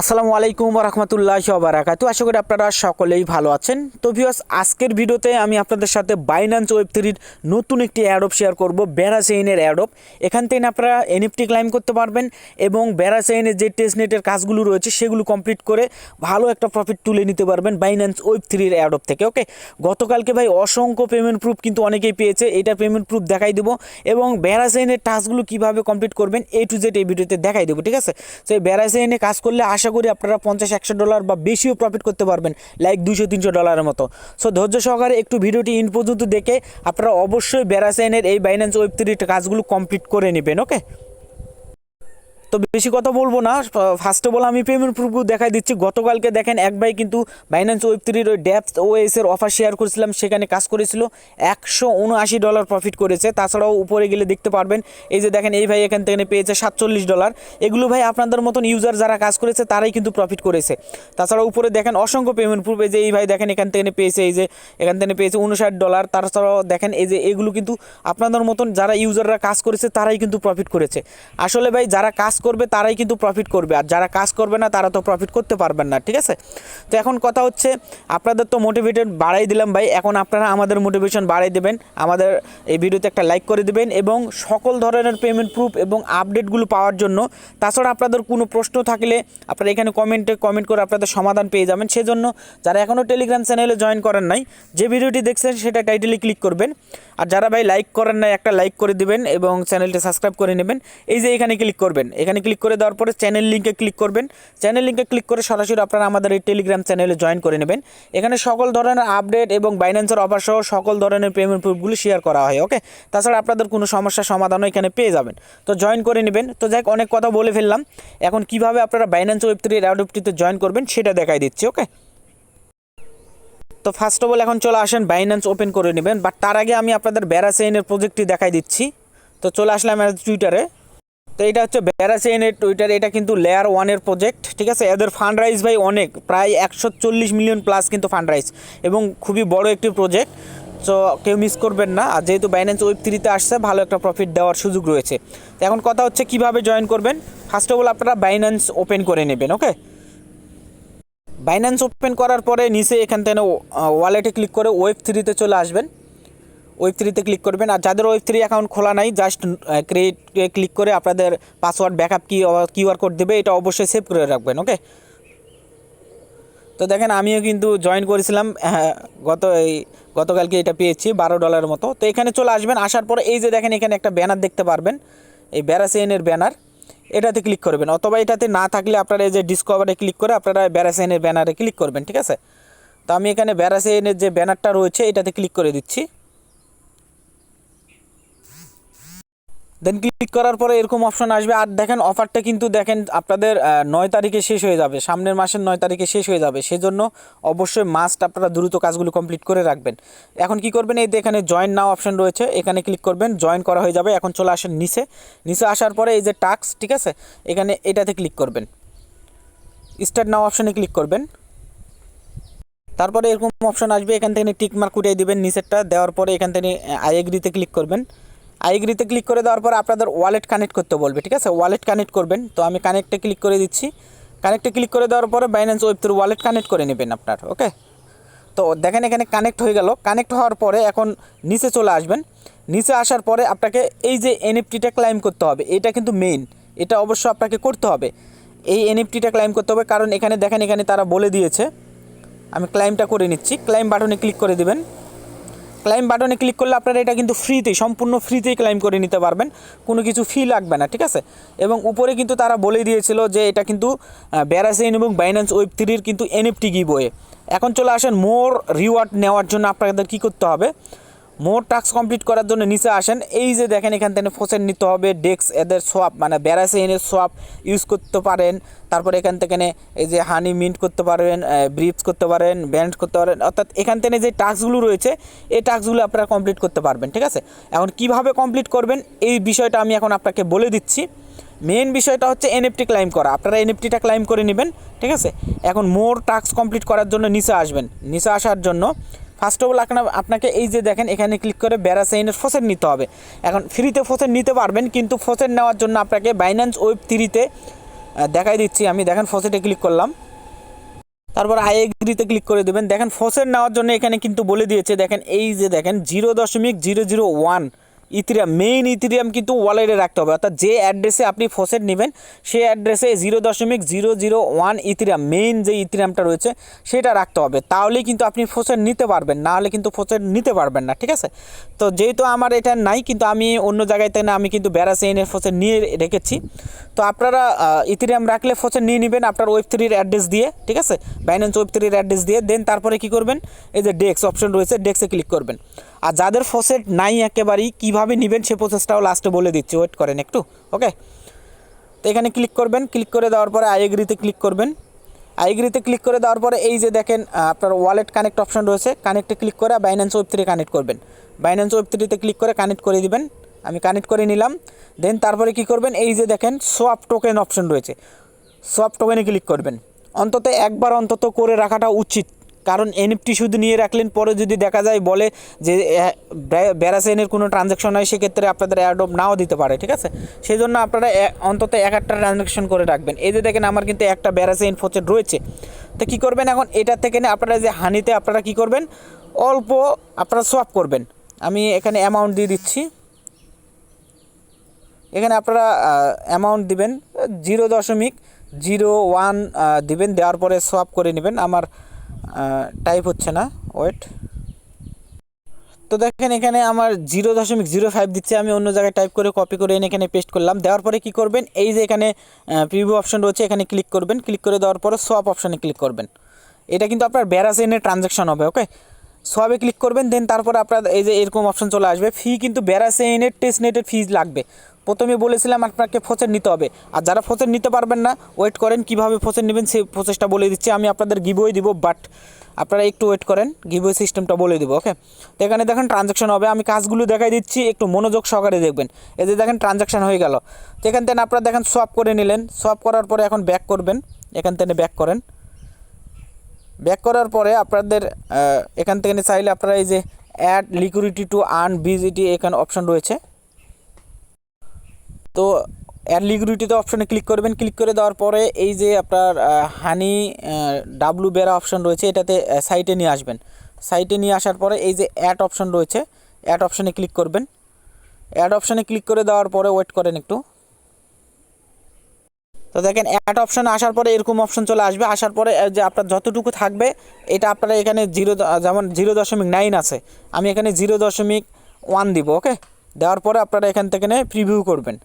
আসসালামু আলাইকুম রহমতুল্লাহ বারাকাতু আশা করি আপনারা সকলেই ভালো আছেন। তো ভিউয়ার্স, আজকের ভিডিওতে আমি আপনাদের সাথে বাইন্যান্স ওয়েব থ্রির নতুন একটি অ্যাডপ শেয়ার করব ব্যারাসেইনের অ্যাডপ এখান থেকে আপনারা এনএফটি ক্লাইম করতে পারবেন এবং ব্যারাসেইনের যে টেস্টনেটের কাজগুলো রয়েছে, সেগুলো কমপ্লিট করে ভালো একটা প্রফিট তুলে নিতে পারবেন বাইন্যান্স ওয়েব থ্রির অ্যাডপ থেকে ওকে গতকালকে ভাই অসংখ্য পেমেন্ট প্রুফ কিন্তু অনেকেই পেয়েছে। এটা পেমেন্ট প্রুফ দেখাই দেবো এবং ব্যারাসেইনের টাস্কগুলো কীভাবে কমপ্লিট করবেন এ টু জেড এই ভিডিওতে দেখাই দেবো, ঠিক আছে? তো এই ব্যারাসেইনে কাজ করলে আশা করি আপনারা পঞ্চাশ, একশো ডলার বা বেশিও প্রফিট করতে পারবেন লাইক দুশো তিনশো ডলারের মতো। সো ধৈর্য সহকারে একটু ভিডিওটি ইন পর্যন্ত দেখে আপনারা অবশ্যই ব্যারাসাইনের এই বাইন্যান্স ওয়েব থ্রির কাজগুলো কমপ্লিট করে নেবেন ওকে তো বেশি কথা বলব না। ফার্স্ট অফ অল আমি পেমেন্ট প্রুফগুলো দেখাই দিচ্ছি। গতকালকে দেখেন এক ভাই কিন্তু বাইন্যান্স ওয়েব থ্রির ওই ডেপথ ওএস এর অফার শেয়ার করেছিলাম, সেখানে কাজ করেছিল। একশো উনআশি ডলার প্রফিট করেছে। তাছাড়াও উপরে গেলে দেখতে পারবেন, এই যে দেখেন এই ভাই এখান থেকে পেয়েছে সাতচল্লিশ ডলার এগুলো ভাই আপনাদের মতন ইউজার যারা কাজ করেছে, তারাই কিন্তু প্রফিট করেছে। তাছাড়া উপরে দেখেন অসংখ্য পেমেন্ট প্রুফ এই যে এই ভাই দেখেন এখান থেকে পেয়েছে, এই যে এখান থেকে পেয়েছে উনষাট ডলার তাছাড়াও দেখেন এই যে এগুলো কিন্তু আপনাদের মতন যারা ইউজাররা কাজ করেছে, তারাই কিন্তু প্রফিট করেছে। আসলে ভাই যারা কাজ করবে, তারাই কিন্তু প্রফিট করবে। আর যারা কাজ করবে না, তারা তো প্রফিট করতে পারবেন না, ঠিক আছে? তো এখন কথা হচ্ছে, আপনাদের তো মোটিভেটেড বাড়াই দিলাম ভাই। এখন আপনারা আমাদের মোটিভেশন বাড়াই দেবেন। আমাদের এই ভিডিওতে একটা লাইক করে দেবেন এবং সকল ধরনের পেমেন্ট প্রুফ এবং আপডেটগুলো পাওয়ার জন্য। তাছাড়া আপনাদের কোনো প্রশ্ন থাকলে আপনারা এখানে কমেন্টে কমেন্ট করে আপনাদের সমাধান পেয়ে যাবেন। সেজন্য যারা এখনও টেলিগ্রাম চ্যানেলে জয়েন করেন নাই, যে ভিডিওটি দেখছেন, সেটা টাইটেলে ক্লিক করবেন। আর যারা ভাই লাইক করেন নাই, একটা লাইক করে দিবেন এবং চ্যানেলটা সাবস্ক্রাইব করে নেবেন। এই যে এখানে ক্লিক করবেন। এখানে ক্লিক করে দেওয়ার পরে চ্যানেল লিঙ্কে ক্লিক করবেন। চ্যানেল লিঙ্কে ক্লিক করে সরাসরি আপনারা আমাদের এই টেলিগ্রাম চ্যানেলে জয়েন করে নেবেন। এখানে সকল ধরনের আপডেট এবং বাইন্যান্সের অফার সহ সকল ধরনের পেমেন্ট প্রুফগুলো শেয়ার করা হয় ওকে তাছাড়া আপনাদের কোনো সমস্যার সমাধানও এখানে পেয়ে যাবেন। তো জয়েন করে নেবেন। তো যাই অনেক কথা বলে ফেললাম। এখন কীভাবে আপনারা বাইন্যান্স ওয়েব থ্রির অ্যাডপ্টিতে জয়েন করবেন সেটা দেখাই দিচ্ছি ওকে তো ফার্স্ট অফ অল এখন চলে আসেন বাইন্যান্স ওপেন করে নেবেন বাট তার আগে আমি আপনাদের ব্যারাসেইনের প্রজেক্টটি দেখাই দিচ্ছি। তো চলে আসলাম টুইটারে তো এটা হচ্ছে ব্যারাসেইনের টুইটার এটা কিন্তু লেয়ার ওয়ানের প্রজেক্ট ঠিক আছে? এদের ফান্ড রাইজ ভাই অনেক, প্রায় একশো চল্লিশ মিলিয়ন প্লাস কিন্তু ফান্ড রাইজ এবং খুবই বড় একটি প্রজেক্ট তো কেউ মিস করবেন না, আর যেহেতু বাইন্যান্স ওয়েব থ্রিতে আসছে, ভালো একটা প্রফিট দেওয়ার সুযোগ রয়েছে। তো এখন কথা হচ্ছে, কীভাবে জয়েন করবেন? ফার্স্ট অফ অল আপনারা বাইন্যান্স ওপেন করে নেবেন ওকে বাইন্যান্স ওপেন করার পরে নিচে এখান থেকে ওয়ালেটে ক্লিক করে ওয়েব থ্রিতে চলে আসবেন। ওয়েব থ্রিতে ক্লিক করবেন। আর যাদের ওয়েব থ্রি অ্যাকাউন্ট খোলা নাই জাস্ট ক্রিয়েটে ক্লিক করে আপনাদের পাসওয়ার্ড ব্যাকআপ কি কিউআর কোড দেবে। এটা অবশ্যই সেভ করে রাখবেন ওকে তো দেখেন আমিও কিন্তু জয়েন করেছিলাম হ্যাঁ, গত এই গতকালকে এটা পেয়েছি বারো ডলারের মতো। তো এখানে চলে আসবেন। আসার পরে এই যে দেখেন এখানে একটা ব্যানার দেখতে পারবেন। এই ব্যারাসেনের ব্যানার এটাতে ক্লিক করবেন। অথবা এটাতে না থাকলে আপনারা এই যে ডিসকভারে ক্লিক করে আপনারা ব্যারাসাইনের ব্যানারে ক্লিক করবেন, ঠিক আছে? তো আমি এখানে ব্যারাসাইনের যে ব্যানারটা রয়েছে, এটাতে ক্লিক করে দিচ্ছি। দেন ক্লিক করার পরে এরকম অপশন আসবে। আর দেখেন অফারটা কিন্তু দেখেন, আপনাদের নয় তারিখে শেষ হয়ে যাবে। সামনের মাসের নয় তারিখে শেষ হয়ে যাবে। সেজন্য অবশ্যই মাস্ট আপনারা দ্রুত কাজগুলো কমপ্লিট করে রাখবেন। এখন কি করবেন? এই এখানে জয়েন নাও অপশন রয়েছে। এখানে ক্লিক করবেন জয়েন করা হয়ে যাবে। এখন চলে আসেন নিচে। নিচে আসার পরে এই যে টাক্স ঠিক আছে? এখানে এটাতে ক্লিক করবেন। স্টার্ট নাও অপশনে ক্লিক করবেন। তারপরে এরকম অপশন আসবে। এখান থেকে টিকমার্ক উঠিয়ে দিবেন নিচেরটা। দেওয়ার পরে এখান থেকে আই এগ্রিতে ক্লিক করবেন। আই এগ্রিতে ক্লিক করে দেওয়ার পর আপনাদের ওয়ালেট কানেক্ট করতে বলবে, ঠিক আছে? ওয়ালেট কানেক্ট করবেন। তো আমি কানেক্টে ক্লিক করে দিচ্ছি। কানেক্টে ক্লিক করে দেওয়ার পরে Binance web three wallet connect করে নেবেন আপনার, ওকে? তো দেখেন এখানে কানেক্ট হয়ে গেল। কানেক্ট হওয়ার পরে এখন নিচে চলে আসবেন। নিচে আসার পরে আপনাকে এই যে এনএফটিটা ক্লাইম করতে হবে, এটা কিন্তু মেইন এটা অবশ্য আপনাকে করতে হবে। এই এনএফটিটা ক্লাইম করতে হবে, কারণ এখানে দেখেন, এখানে তারা বলে দিয়েছে। আমি ক্লাইমটা করে নিচ্ছি। ক্লাইম বাটনে ক্লিক করে দিবেন। ক্লাইম বাটনে ক্লিক করলে আপনারা এটা কিন্তু ফ্রিতেই সম্পূর্ণ ফ্রিতেই ক্লাইম করে নিতে পারবেন। কোনো কিছু ফি লাগবে না, ঠিক আছে? এবং উপরে কিন্তু তারা বলে দিয়েছিল যে এটা কিন্তু ব্যারাসেন এবং বাইন্যান্স ওয়েব থ্রির কিন্তু এনএফটি গিবোয়ে এখন চলে আসেন মোর রিওয়ার্ড নেওয়ার জন্য আপনাদের কী করতে হবে? মোর টাস্ক কমপ্লিট করার জন্য নিচে আসেন। এই যে দেখেন, এখান থেকে ফোসেন নিতে হবে। ডেক্স এদের সোয়াপ মানে ব্যারাসে এনে সোয়াপ ইউজ করতে পারেন। তারপরে এখান থেকে এই যে হানি মিন্ট করতে পারবেন ব্রিপস করতে পারেন ব্যান্ড করতে পারেন। অর্থাৎ এখান থেকে যে টাস্কগুলো রয়েছে, এই টাস্কগুলো আপনারা কমপ্লিট করতে পারবেন, ঠিক আছে? এখন কীভাবে কমপ্লিট করবেন, এই বিষয়টা আমি এখন আপনাকে বলে দিচ্ছি। মেন বিষয়টা হচ্ছে এনএফটি ক্লাইম করা। আপনারা এনএফটিটা ক্লাইম করে নেবেন, ঠিক আছে? এখন মোর টাস্ক কমপ্লিট করার জন্য নিচে আসবেন। নিচে আসার জন্য ফার্স্ট অফ অল আপনাকে এই যে দেখেন, এখানে ক্লিক করে ব্যারাসাইনের ফোসেট নিতে হবে। এখন ফ্রিতে ফোসেট নিতে পারবেন, কিন্তু ফোসেট নেওয়ার জন্য আপনাকে বাইন্যান্স ওয়েব থ্রিতে দেখাই দিচ্ছি আমি। দেখেন ফসেটে ক্লিক করলাম। তারপর আই এগ্রিতে ক্লিক করে দেবেন। দেখেন ফসেট নেওয়ার জন্য এখানে কিন্তু বলে দিয়েছে, দেখেন, এই যে দেখেন জিরো দশমিক zero zero one Ethereum main Ethereum কিন্তু ওয়ালেটে রাখতে হবে। অর্থাৎ যে অ্যাড্রেসে আপনি ফসেট নেবেন, সেই অ্যাড্রেসে জিরো দশমিক zero zero one Ethereum main যে ইথিরিয়ামটা রয়েছে, সেটা রাখতে হবে। তাহলেই কিন্তু আপনি ফসেট নিতে পারবেন, না হলে কিন্তু ফসেট নিতে পারবেন না, ঠিক আছে? তো যেহেতু আমার এটা নাই, কিন্তু আমি অন্য জায়গায় না, আমি কিন্তু ব্যারাসেইনের ফোসেট নিয়ে রেখেছি। তো আপনারা ইথিরিয়াম রাখলে ফসেট নিয়ে নেবেন আপনার ওয়েব থ্রির অ্যাড্রেস দিয়ে, ঠিক আছে? বাইন্যান্স ওয়েব থ্রির অ্যাড্রেস দিয়ে দেন তারপরে কি করবেন? এই যে ডেক্স অপশন রয়েছে ডেক্সে ক্লিক করবেন। আর যাদের ফসেট নাই একেবারেই, কীভাবে নেবেন সে প্রসেসটাও লাস্টে বলে দিচ্ছি। ওয়েট করেন একটু ওকে তো এখানে ক্লিক করবেন ক্লিক করে দেওয়ার পরে আইএগ্রিতে ক্লিক করবেন। আইএগ্রিতে ক্লিক করে দেওয়ার পরে এই যে দেখেন আপনার ওয়ালেট কানেক্ট অপশন রয়েছে কানেক্টে ক্লিক করে বাইন্যান্স ওয়েব থ্রি কানেক্ট করবেন। বাইন্যান্স ওয়েব থ্রিতে ক্লিক করে কানেক্ট করে দিবেন। আমি কানেক্ট করে নিলাম। দেন তারপরে কি করবেন? এই যে দেখেন সোয়াপ টোকেন অপশন রয়েছে। সোয়াপ টোকেনে ক্লিক করবেন। অন্তত একবার অন্তত করে রাখাটা উচিত। কারণ এনএফটি শুধু নিয়ে রাখলেন, পরে যদি দেখা যায় বলে যে ব্যারাসেনের কোনো ট্রানজ্যাকশন হয়, সেক্ষেত্রে আপনাদের অ্যাডপ নাও দিতে পারে, ঠিক আছে? সেই জন্য আপনারা অন্তত এক একটা ট্রানজ্যাকশন করে রাখবেন। এই যে দেখেন, আমার কিন্তু একটা ব্যারাসেন ফোচেট রয়েছে। তো কী করবেন এখন? এটা থেকে আপনারা যে হানিতে আপনারা কি করবেন? অল্প আপনারা সোয়াপ করবেন। আমি এখানে অ্যামাউন্ট দিয়ে দিচ্ছি। এখানে আপনারা অ্যামাউন্ট দিবেন জিরো দশমিক জিরো ওয়ান দিবেন, দেওয়ার পরে সোয়াপ করে নেবেন। আমার টাইপ হচ্ছে না। ওয়েট তো দেখেন এখানে আমার জিরো দশমিক জিরো ফাইভ দিচ্ছে। আমি অন্য জায়গায় টাইপ করে কপি করে এনে এখানে পেস্ট করলাম। দেওয়ার পরে কি করবেন? এই যে এখানে প্রিভিউ অপশন রয়েছে, এখানে ক্লিক করবেন। ক্লিক করে দেওয়ার পরে সোয়াপ অপশানে ক্লিক করবেন। এটা কিন্তু আপনার ব্যারাসেনের ট্রানজ্যাকশন হবে ওকে সোয়াবে ক্লিক করবেন দেন তারপরে আপনার এই যে এরকম অপশন চলে আসবে। ফি কিন্তু ব্যারাসেনের টেস্ট নেটের ফিজ লাগবে। প্রথমে বলেছিলাম আপনাকে ফোচের নিতে হবে। আর যারা ফোচের নিতে পারবেন না ওয়েট করেন, কীভাবে ফোচের নেবেন সেই প্রসেসটা বলে দিচ্ছি। আমি আপনাদের গিভওয়ে দিব বাট আপনারা একটু ওয়েট করেন গিভওয়ে সিস্টেমটা বলে দিব ওকে তো এখানে দেখেন ট্রানজ্যাকশন হবে। আমি কাজগুলো দেখাই দিচ্ছি, একটু মনোযোগ সহকারে দেখবেন। এই যে দেখেন ট্রানজ্যাকশন হয়ে গেল। তো এখান থেকে আপনারা দেখেন সোয়াপ করে নিলেন। সোয়াপ করার পরে এখন ব্যাক করবেন। এখান থেকে ব্যাক করেন। ব্যাক করার পরে আপনাদের এখান থেকে চাইলে আপনারা এই যে add liquidity to earn BGT এখানে অপশন রয়েছে। তো অ্যাড লিকুইডিটিতে অপশনে ক্লিক করবেন। ক্লিক করে দেওয়ার পরে এই যে আপনার হানি ডাব্লু বেরা অপশন রয়েছে, এটাতে সাইটে নিয়ে আসবেন। সাইটে নিয়ে আসার পরে এই যে অ্যাড অপশন রয়েছে অ্যাড অপশনে ক্লিক করবেন। অ্যাড অপশনে ক্লিক করে দেওয়ার পরে ওয়েট করেন একটু। তো দেখেন অ্যাড অপশন আসার পরে এরকম অপশন চলে আসবে। আসার পরে যে আপনার যতটুকু থাকবে, এটা আপনারা এখানে জিরো যেমন জিরো দশমিক নাইন আছে, আমি এখানে জিরো দশমিক ওয়ান দিব ওকে দেওয়ার পরে আপনারা এখান থেকে প্রিভিউ করবেন।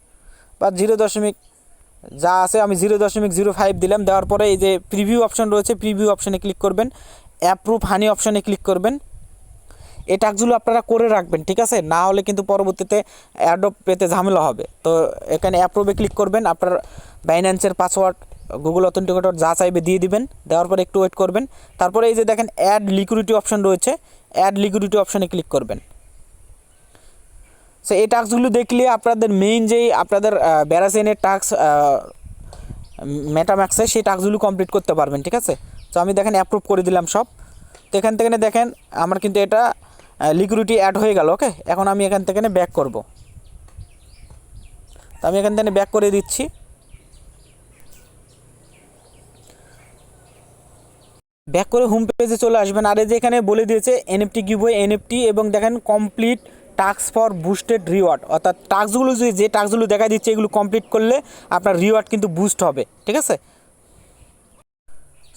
বা জিরো দশমিক যা আছে আমি জিরো দশমিক জিরো ফাইভ দিলাম। দেওয়ার পরে এই যে প্রিভিউ অপশন রয়েছে প্রিভিউ অপশনে ক্লিক করবেন। অ্যাপ্রুভ হানি অপশনে ক্লিক করবেন। এই টাস্কগুলো আপনারা করে রাখবেন, ঠিক আছে? না হলে কিন্তু পরবর্তীতে অ্যাডপ পেতে ঝামেলা হবে। তো এখানে অ্যাপ্রুভে ক্লিক করবেন, আপনার বাইন্যান্সের পাসওয়ার্ড গুগল অথেন্টিকেটর যা চাইবে দিয়ে দিবেন। দেওয়ার পরে একটু ওয়েট করবেন। তারপরে এই যে দেখেন অ্যাড লিকুইডিটি অপশন রয়েছে অ্যাড লিকুইডিটি অপশনে ক্লিক করবেন। সো এই টাস্কগুলো দেখলে আপনাদের মেইন যেই আপনাদের ব্যারাসেনের টাস্ক মেটাম্যাক্সে সেই টাস্কগুলো কমপ্লিট করতে পারবেন, ঠিক আছে? তো আমি দেখেন অ্যাপ্রুভ করে দিলাম সব। তো এখান থেকে দেখেন, আমার কিন্তু এটা লিকুইডিটি অ্যাড হয়ে গেল ওকে এখন আমি এখান থেকে ব্যাক করব। তো আমি এখান থেকে ব্যাক করে দিচ্ছি। ব্যাক করে হোম পেজে চলে আসবেন। আর এই যে এখানে বলে দিয়েছে এনএফটি গিভওয়ে এনএফটি এবং দেখেন complete task for boosted reward অর্থাৎ টাস্কগুলো যে যে টাস্কগুলো দেখা দিচ্ছে, এগুলো কমপ্লিট করলে আপনার রিওয়ার্ড কিন্তু বুস্ট হবে, ঠিক আছে?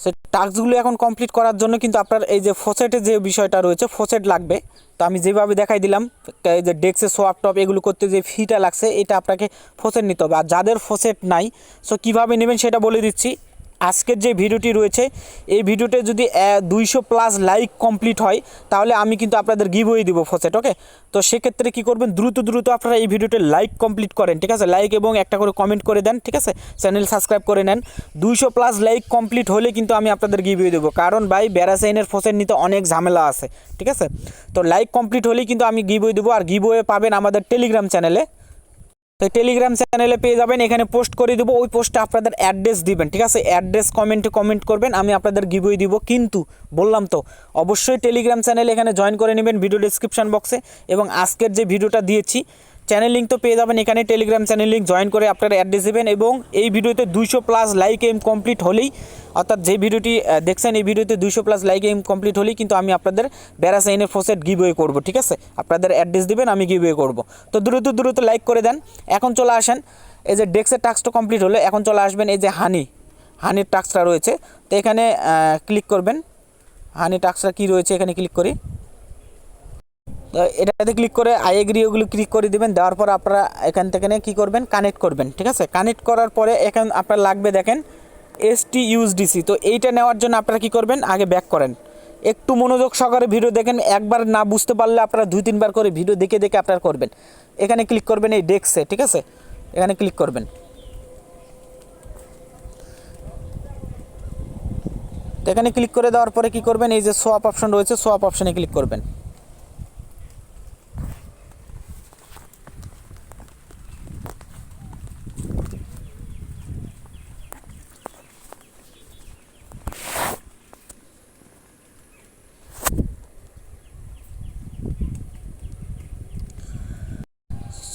সে টাস্কগুলো এখন কমপ্লিট করার জন্য কিন্তু আপনার এই যে ফোসেটের যে বিষয়টা রয়েছে ফোসেট লাগবে। তো আমি যেভাবে দেখাই দিলাম, এই যে ডেস্কে সোয়াপ টপ এগুলো করতে যে ফিটা লাগছে, এটা আপনাকে ফোসেট নিতে হবে। আর যাদের ফোসেট নাই সো কীভাবে নেবেন সেটা বলে দিচ্ছি। আজকের যে ভিডিওটি রয়েছে, এই ভিডিওতে যদি দুইশো প্লাস লাইক কমপ্লিট হয়, তাহলে আমি কিন্তু আপনাদের গিভওয়ে দিব ফোসেট ওকে তো সেক্ষেত্রে কী করবেন, দ্রুত দ্রুত আপনারা এই ভিডিওতে লাইক কমপ্লিট করেন, ঠিক আছে? লাইক এবং একটা করে কমেন্ট করে দেন, ঠিক আছে? চ্যানেল সাবস্ক্রাইব করে নেন। দুইশো প্লাস লাইক কমপ্লিট হলে কিন্তু আমি আপনাদের গিভওয়ে দেবো। কারণ ভাই ব্যারাসাইনের ফোসেট নিতে অনেক ঝামেলা আছে, ঠিক আছে? তো লাইক কমপ্লিট হলেই কিন্তু আমি গিভওয়ে দেবো, আর গিভওয়ে পাবেন আমাদের টেলিগ্রাম চ্যানেলে তো টেলিগ্রাম চ্যানেলে পেয়ে যাবেন, এখানে পোস্ট করে দেবো, ওই পোস্টে আপনাদের অ্যাড্রেস দিবেন, ঠিক আছে? অ্যাড্রেস কমেন্টে কমেন্ট করবেন, আমি আপনাদের গিভওয়ে দিব, কিন্তু বললাম তো, অবশ্যই টেলিগ্রাম চ্যানেল এখানে জয়েন করে নেবেন ভিডিও ডিসক্রিপশান বক্সে এবং আজকের যে ভিডিওটা দিয়েছি চ্যানেল লিঙ্ক তো পেয়ে যাবেন এখানে টেলিগ্রাম চ্যানেল লিঙ্ক জয়েন করে আপনারা অ্যাড্রেস দেবেন এবং এই ভিডিওতে দুইশো প্লাস লাইক এম কমপ্লিট হলেই, অর্থাৎ যে ভিডিওটি দেখছেন এই ভিডিওতে দুইশো প্লাস লাইক এম কমপ্লিট হলেই কিন্তু আমি আপনাদের ব্যারাসাইনের ফোসেট গিভওয়ে করব, ঠিক আছে? আপনাদের অ্যাড্রেস দিবেন আমি গিভওয়ে করব। তো দ্রুত দ্রুত লাইক করে দেন। এখন চলে আসেন, এই যে ডেস্কের টাস্কটা কমপ্লিট হলো, এখন চলে আসবেন এই যে হানি হানির টাস্কটা রয়েছে। তো এখানে ক্লিক করবেন। হানি টাস্কটা কী রয়েছে? এখানে ক্লিক করি। এটাতে ক্লিক করে আই এগ্রি ওগুলো ক্লিক করে দিবেন, দেওয়ার পর আপনারা এখান থেকে কী করবেন? কানেক্ট করবেন, ঠিক আছে? কানেক্ট করার পরে এখান আপনার লাগবে দেখেন এস টি ইউএসডিসি তো এইটা নেওয়ার জন্য আপনারা কী করবেন? আগে ব্যাক করেন। একটু মনোযোগ সহকারে ভিডিও দেখেন, একবার না বুঝতে পারলে আপনারা দুই, তিনবার করে ভিডিও দেখে দেখে আপনারা করবেন। এখানে ক্লিক করবেন এই ডেস্কে ঠিক আছে? এখানে ক্লিক করবেন। এখানে ক্লিক করে দেওয়ার পরে কি করবেন? এই যে সোয়াপ অপশন রয়েছে সোয়াপ অপশনে ক্লিক করবেন।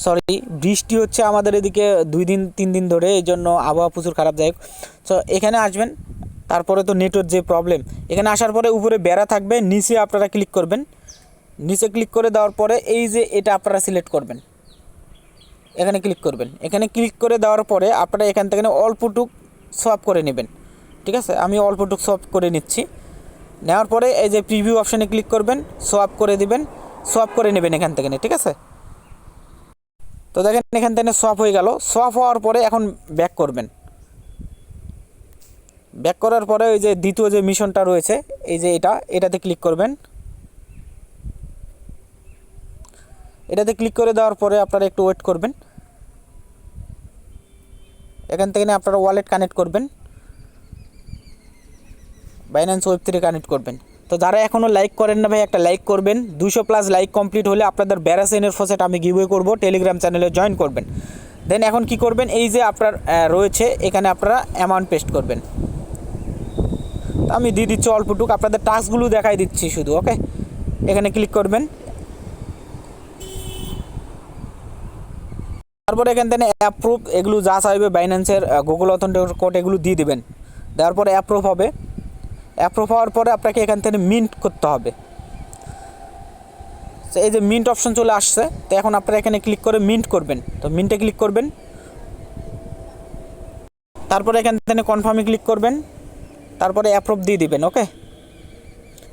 সরি বৃষ্টি হচ্ছে আমাদের এদিকে দুই দিন, তিন দিন ধরে, এই জন্য আবহাওয়া প্রচুর খারাপ, যাই তো এখানে আসবেন, তারপরে তো নেটওয়ার্ক যে প্রবলেম এখানে আসার পরে উপরে বেড়া থাকবে, নিচে আপনারা ক্লিক করবেন। নিচে ক্লিক করে দেওয়ার পরে এই যে এটা আপনারা সিলেক্ট করবেন। এখানে ক্লিক করবেন। এখানে ক্লিক করে দেওয়ার পরে আপনারা এখান থেকে অল্পটুক সোয়াপ করে নেবেন। ঠিক আছে? আমি অল্পটুক সোয়াপ করে নিচ্ছি। নেওয়ার পরে এই যে প্রিভিউ অপশানে ক্লিক করবেন সোয়াপ করে দিবেন সোয়াপ করে নেবেন এখান থেকে। ঠিক আছে? তো দেখেন এখান থেকে সোয়াপ হয়ে গেল। সোয়াপ হওয়ার পরে এখন ব্যাক করবেন। ব্যাক করার পরে ওই যে দ্বিতীয় যে মিশনটা রয়েছে, এই যে এটা, এটাতে ক্লিক করবেন। এটাতে ক্লিক করে দেওয়ার পরে আপনারা একটু ওয়েট করবেন। এখান থেকে আপনারা ওয়ালেট কানেক্ট করবেন। বাইন্যান্স ওয়েব থ্রি কানেক্ট করবেন। তো যারা এখনও লাইক করেন না ভাই, একটা লাইক করবেন। দুশো প্লাস লাইক কমপ্লিট হলে আপনাদের ব্যারাসেনের ফসেট আমি গিভওয়ে করব। টেলিগ্রাম চ্যানেলে জয়েন করবেন। দেন এখন কি করবেন? এই যে আপনার রয়েছে, এখানে আপনারা অ্যামাউন্ট পেস্ট করবেন। তো আমি দিয়ে দিচ্ছি অল্পটুক। আপনাদের টাস্কগুলো দেখাই দিচ্ছি শুধু ওকে এখানে ক্লিক করবেন। তারপরে এখান থেকে অ্যাপ্রুভ এগুলো যা চাইবে বাইন্যান্সের গুগল অথেন্টিক কোড এগুলো দিয়ে দেবেন। দেওয়ার পরে অ্যাপ্রুভ হবে। অ্যাপ্রুভ হওয়ার পরে আপনাকে এখান থেকে মিন্ট করতে হবে। তো এই যে মিন্ট অপশন চলে আসছে, তো এখন আপনারা এখানে ক্লিক করে মিন্ট করবেন। তো মিন্টে ক্লিক করবেন। তারপরে এখান থেকে কনফার্মে ক্লিক করবেন। তারপরে অ্যাপ্রুভ দিয়ে দিবেন ওকে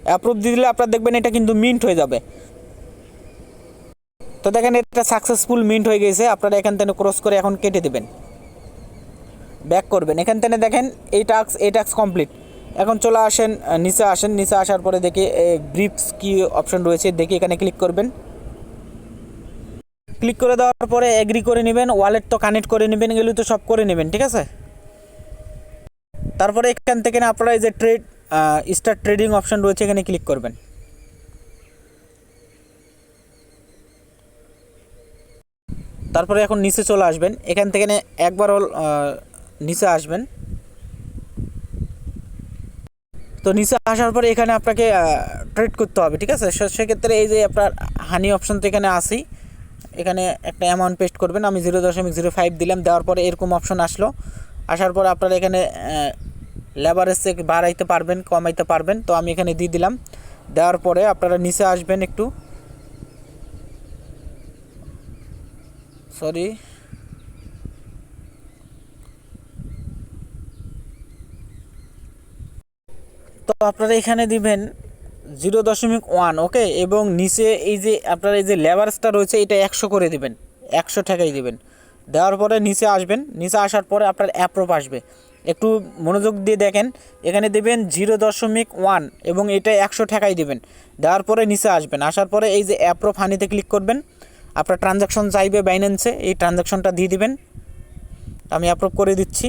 অ্যাপ্রুভ দিয়ে দিলে আপনারা দেখবেন এটা কিন্তু মিন্ট হয়ে যাবে। তো দেখেন এটা সাকসেসফুল মিন্ট হয়ে গেছে, আপনারা এখান থেকে ক্রস করে এখন কেটে দেবেন। ব্যাক করবেন। এখান থেকে দেখেন এই টাস্ক এই টাস্ক কমপ্লিট এখন চলে আসেন নিচে আসেন। নিচে আসার পরে দেখি ব্রিপস কি অপশন রয়েছে, দেখি এখানে ক্লিক করবেন। ক্লিক করে দেওয়ার পরে এগ্রি করে নেবেন ওয়ালেট তো কানেক্ট করে নেবেন, এগুলো তো সব করে নেবেন, ঠিক আছে? তারপরে এখান থেকে আপনারা এই যে ট্রেড স্টার ট্রেডিং অপশন রয়েছে, এখানে ক্লিক করবেন। তারপরে এখন নিচে চলে আসবেন। এখান থেকে একবার নিচে আসবেন। তো নিচে আসার পরে এখানে আপনাকে ট্রেড করতে হবে, ঠিক আছে? সেক্ষেত্রে এই যে আপনার হানি অপশন তো এখানে আসি এখানে একটা অ্যামাউন্ট পেস্ট করবেন, আমি জিরো দশমিক জিরো ফাইভ দিলাম, দেওয়ার পরে এরকম অপশন আসলো। আসার পরে আপনারা এখানে লেবারেজ চেক বাড়াইতে পারবেন, কমাইতে পারবেন, তো আমি এখানে দিয়ে দিলাম। দেওয়ার পরে আপনারা নিচে আসবেন একটু। সরি তো আপনারা এখানে দিবেন জিরো দশমিক ওয়ান, ওকে? এবং নিচে এই যে আপনার এই যে লেবারসটা রয়েছে, এটা একশো করে দিবেন, একশো টাকাই দিবেন। দেওয়ার পরে নিচে আসবেন, নিচে আসার পরে আপনার অ্যাপ্রুভ আসবে। একটু মনোযোগ দিয়ে দেখেন, এখানে দেবেন জিরো দশমিক ওয়ান এবং এটা একশো টাকাই দিবেন। দেওয়ার পরে নিচে আসবেন, আসার পরে এই যে অ্যাপ্রুভ হানিতে ক্লিক করবেন। আপনার ট্রানজাকশন চাইবে বাইন্যান্সে এই ট্রানজাকশনটা দিয়ে দিবেন। আমি অ্যাপ্রুভ করে দিচ্ছি।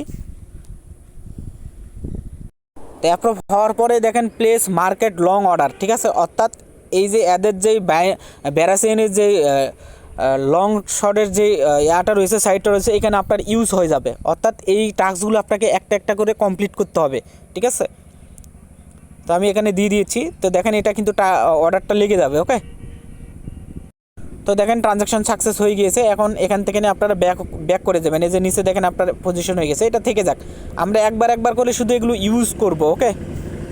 তো অ্যাপ্রুভ হওয়ার পরে দেখেন প্লেস মার্কেট লং অর্ডার ঠিক আছে? অর্থাৎ এই যে এদের যেই ব্যারাসিনের যে লং শটের যে ইয়াটা রয়েছে সাইটটা রয়েছে, এখানে আপনার ইউজ হয়ে যাবে। অর্থাৎ এই টাস্কগুলো আপনাকে একটা একটা করে কমপ্লিট করতে হবে, ঠিক আছে? তো আমি এখানে দিয়ে দিয়েছি। তো দেখেন এটা কিন্তু অর্ডারটা লেগে যাবে ওকে তো দেখেন ট্রানজাকশন সাকসেস হয়ে গিয়েছে। এখন এখান থেকে আপনারা ব্যাক ব্যাক করে দেবেন এই যে নিচে দেখেন আপনার পজিশন হয়ে গেছে। এটা থেকে যাক। আমরা একবার একবার করে শুধু এগুলো ইউজ করব ওকে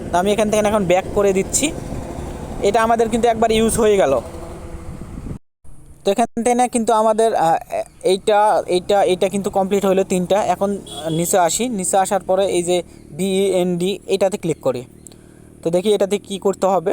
তো আমি এখান থেকে এখন ব্যাক করে দিচ্ছি। এটা আমাদের কিন্তু একবার ইউজ হয়ে গেল। তো এখান থেকে না কিন্তু আমাদের এইটা এইটা এইটা কিন্তু কমপ্লিট হলো তিনটা। এখন নিচে আসি। নিচে আসার পরে এই যে বিএনডি এটাতে ক্লিক করি। তো দেখি এটাতে কি করতে হবে।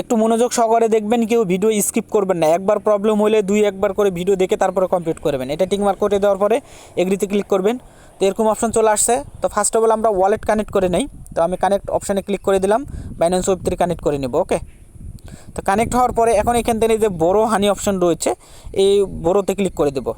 একটু মনোযোগ সহকারে দেখবেন, কেউ ভিডিও স্কিপ করবেন না। একবার প্রবলেম হলে দুই, একবার করে ভিডিও দেখে তারপরে কমপ্লিট করবেন। এটা টিকমার্ক করে দেওয়ার পরে এগ্রিতে ক্লিক করবেন। তো এরকম অপশন চলে আসছে। তো ফার্স্ট অফ অল আমরা ওয়ালেট কানেক্ট করে নেই। তো আমি কানেক্ট অপশানে ক্লিক করে দিলাম। বাইন্যান্স ওয়েব থ্রি কানেক্ট করে নেব ওকে তো কানেক্ট হওয়ার পরে এখন এখান থেকে যে বড় হানি অপশন রয়েছে, এই বড়োতে ক্লিক করে দেব।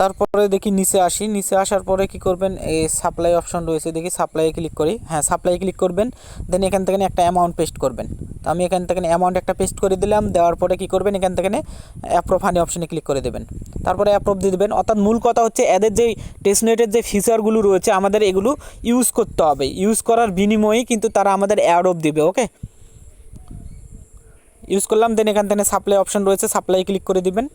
তারপরে দেখি নিচে আসি। নিচে আসার পরে কি করবেন এই সাপ্লাই অপশন রয়েছে, দেখি সাপ্লাইয়ে ক্লিক করি। হ্যাঁ সাপ্লাই ক্লিক করবেন দেন এখান থেকে একটা অ্যামাউন্ট পেস্ট করবেন। তো আমি এখান থেকে অ্যামাউন্ট একটা পেস্ট করে দিলাম, দেওয়ার পরে কি করবেন, এখান থেকে অ্যাপ্রুভ হানি অপশনে ক্লিক করে দেবেন। তারপরে অ্যাপ্রোভ দিয়ে দেবেন। অর্থাৎ মূল কথা হচ্ছে, এদের যে টেস্টনেটের যে ফিচারগুলো রয়েছে, আমাদের এগুলো ইউজ করতে হবে। ইউজ করার বিনিময়ে কিন্তু তারা আমাদের অ্যাডপ দিবে ওকে ইউজ করলাম দেন এখান থেকে সাপ্লাই অপশন রয়েছে সাপ্লাই ক্লিক করে দিবেন।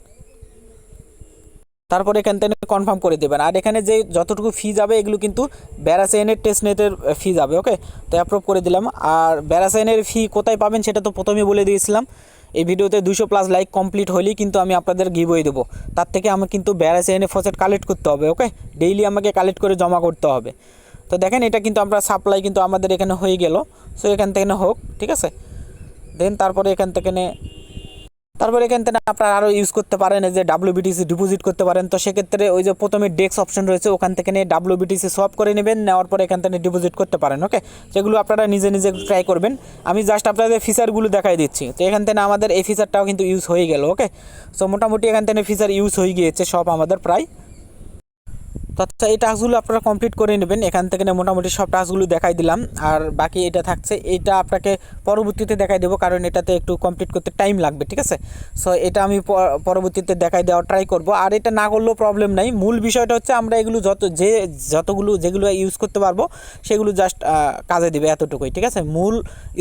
তারপরে এখান থেকে কনফার্ম করে দেবেন। আর এখানে যে যতটুকু ফি যাবে, এগুলো কিন্তু ব্যারাসাইনের টেস্ট টেস্টনেটের ফি যাবে ওকে তো অ্যাপ্রুভ করে দিলাম। আর ব্যারাসাইনের ফি কোথায় পাবেন সেটা তো প্রথমেই বলে দিয়েছিলাম। এই ভিডিওতে দুশো প্লাস লাইক কমপ্লিট হলেই কিন্তু আমি আপনাদের গিভওয়ে দেবো। তার থেকে আমাকে কিন্তু ব্যারাসাইনের ফসেট কালেক্ট করতে হবে ওকে ডেইলি আমাকে কালেক্ট করে জমা করতে হবে। তো দেখেন, এটা কিন্তু আমরা সাপ্লাই কিন্তু আমাদের এখানে হয়ে গেল। সো এখান থেকে হোক, ঠিক আছে? দেন তারপরে এখান থেকে তারপরে এখান থেকে আপনারা আরও ইউজ করতে পারেন যে ডাব্লিউবিটিসি ডিপোজিট করতে পারেন। তো সেক্ষেত্রে ওই যে প্রথমে ডেস্ক অপশন রয়েছে, ওখান থেকে নিয়ে ডাব্লিউবিটিসি সব করে নেবেন, নেওয়ার পরে এখান থেকে ডিপোজিট করতে পারেন ওকে সেগুলো আপনারা নিজে নিজে ট্রাই করবেন। আমি জাস্ট আপনাদের ফিচারগুলো দেখাই দিচ্ছি। তো এখান থেকে আমাদের এই ফিচারটাও কিন্তু ইউজ হয়ে গেল ওকে সো মোটামুটি এখান থেকে ফিচার ইউজ হয়ে গিয়েছে সব আমাদের প্রায়। তো আচ্ছা এই টাস্কগুলো আপনারা কমপ্লিট করে নেবেন। এখান থেকে মোটামুটি সব টাস্কগুলো দেখাই দিলাম। আর বাকি এটা থাকছে এটা আপনাকে পরবর্তীতে দেখাই দেবো, কারণ এটাতে একটু কমপ্লিট করতে টাইম লাগবে, ঠিক আছে? সো এটা আমি পরবর্তীতে দেখাই দেওয়ার ট্রাই করব। আর এটা না করলেও প্রবলেম নাই। মূল বিষয়টা হচ্ছে আমরা এগুলো যত, যে, যতগুলো, যেগুলো ইউজ করতে পারব, সেগুলো জাস্ট কাজে দিবে এতটুকুই, ঠিক আছে? মূল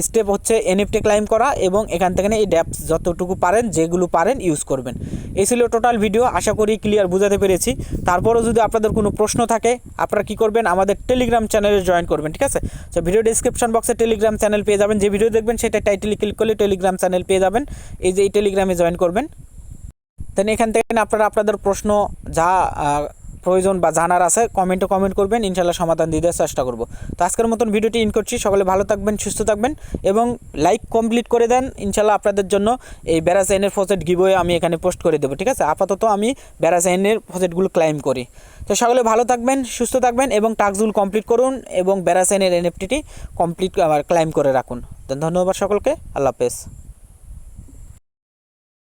স্টেপ হচ্ছে এনএফটি ক্লাইম করা এবং এখান থেকে এই ড্যাপস যতটুকু পারেন, যেগুলো পারেন ইউজ করবেন। এই ছিল টোটাল ভিডিও আশা করি ক্লিয়ার বোঝাতে পেরেছি। তারপরও যদি আপনাদের কোনো প্রশ্ন থাকে, আপনারা কি করবেন? আমাদের টেলিগ্রাম চ্যানেলে জয়েন করবেন, ঠিক আছে? তো ভিডিও ডিসক্রিপশন বক্সে টেলিগ্রাম চ্যানেল পেয়ে যাবেন। যে ভিডিও দেখবেন, সেটা টাইটেলে ক্লিক করলে টেলিগ্রাম চ্যানেল পেয়ে যাবেন। এই যে এই টেলিগ্রামে জয়েন করবেন। দেন এখান থেকে আপনারা আপনাদের প্রশ্ন যা প্রয়োজন বা জানার আছে কমেন্টে কমেন্ট করবেন ইনশাল্লাহ সমাধান দিয়ে দেওয়ার চেষ্টা করব। তো আজকের মতন ভিডিওটি ইন করছি, সকলে ভালো থাকবেন, সুস্থ থাকবেন এবং লাইক কমপ্লিট করে দেন ইনশাল্লাহ আপনাদের জন্য এই ব্যারাসাইনের ফসেট গিবয়ে আমি এখানে পোস্ট করে দেবো, ঠিক আছে? আপাতত আমি ব্যারাসাইনের ফসেটগুলো ক্লাইম করি। তো সকলে ভালো থাকবেন, সুস্থ থাকবেন এবং টাস্কগুলো কমপ্লিট করুন এবং ব্যারাসাইনের এনএফটিটি কমপ্লিট ক্লাইম করে রাখুন। ধন্যবাদ সকলকে, আল্লাহ হাফেজ।